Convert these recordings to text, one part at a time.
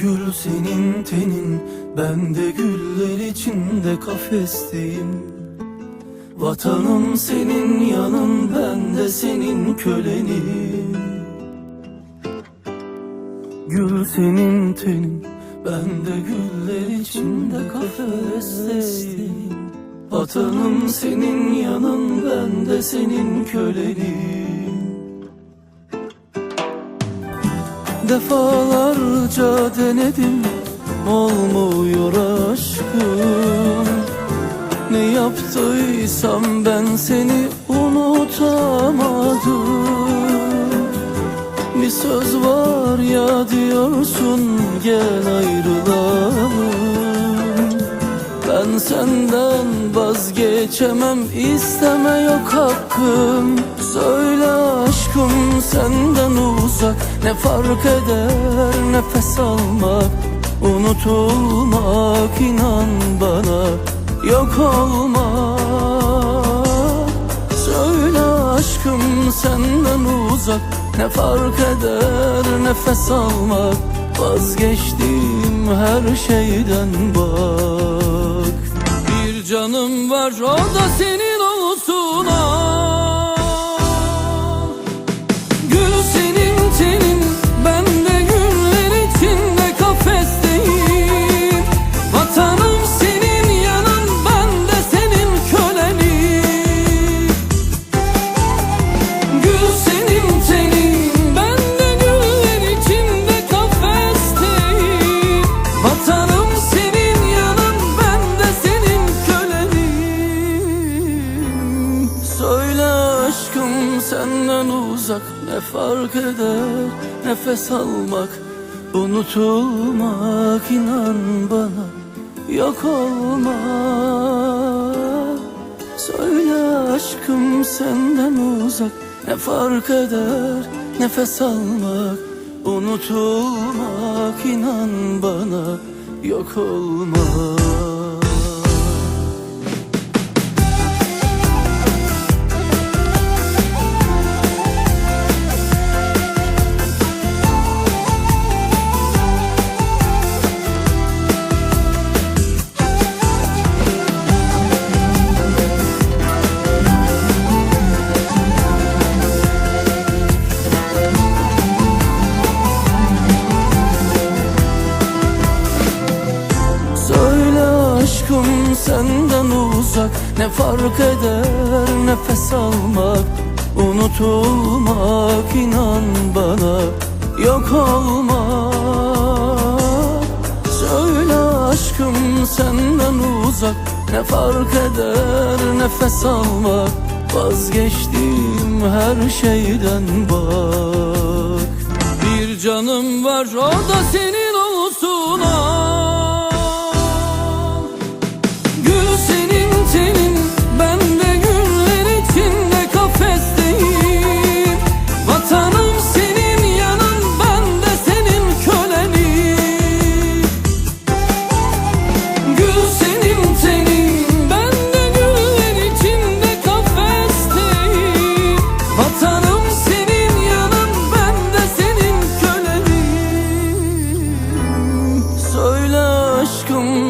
Gül senin tenin, ben de güller içinde kafesteyim. Vatanım senin yanın, ben de senin kölenim. Gül senin tenin, ben de güller içinde kafesteyim. Vatanım senin yanın, ben de senin kölenim. Defalarca denedim olmuyor aşkım. Ne yaptıysam ben seni unutamadım. Bir söz var ya diyorsun gel ayrılalım vazgeçemem isteme yok hakkım. Söyle aşkım senden uzak. Ne fark eder nefes almak? Unutulmak inan bana. Yok olmak. Söyle aşkım senden uzak. Ne fark eder nefes almak? Vazgeçtim her şeyden bak canım var aşkım senden uzak ne fark eder? Nefes almak Unutulmak inan bana yok olmak. Söyle aşkım senden uzak ne fark eder? Nefes almak Unutulmak inan bana yok olmak aşkım senden uzak. Ne fark eder nefes almak? Unutulmak inan bana. Yok olmak. Söyle aşkım senden uzak. Ne fark eder nefes almak? Vazgeçtim her şeyden bak. Bir canım var o da senin olsun al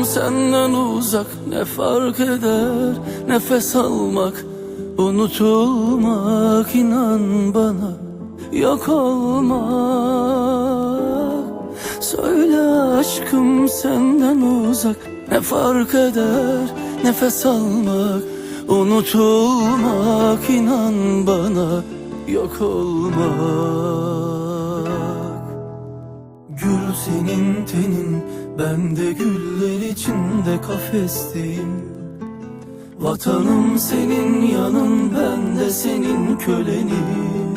senden uzak ne fark eder? Nefes almak Unutulmak inan bana yok olmak. Söyle aşkım senden uzak ne fark eder? Nefes almak Unutulmak inan bana yok olmak. Gül senin tenin, ben de güller içinde kafesteyim. Vatanım senin yanın, ben de senin kölenim.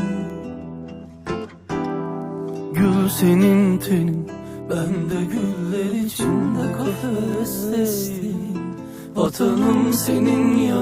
Gül senin tenin, ben de güller içinde kafesteyim. Vatanım senin yanın.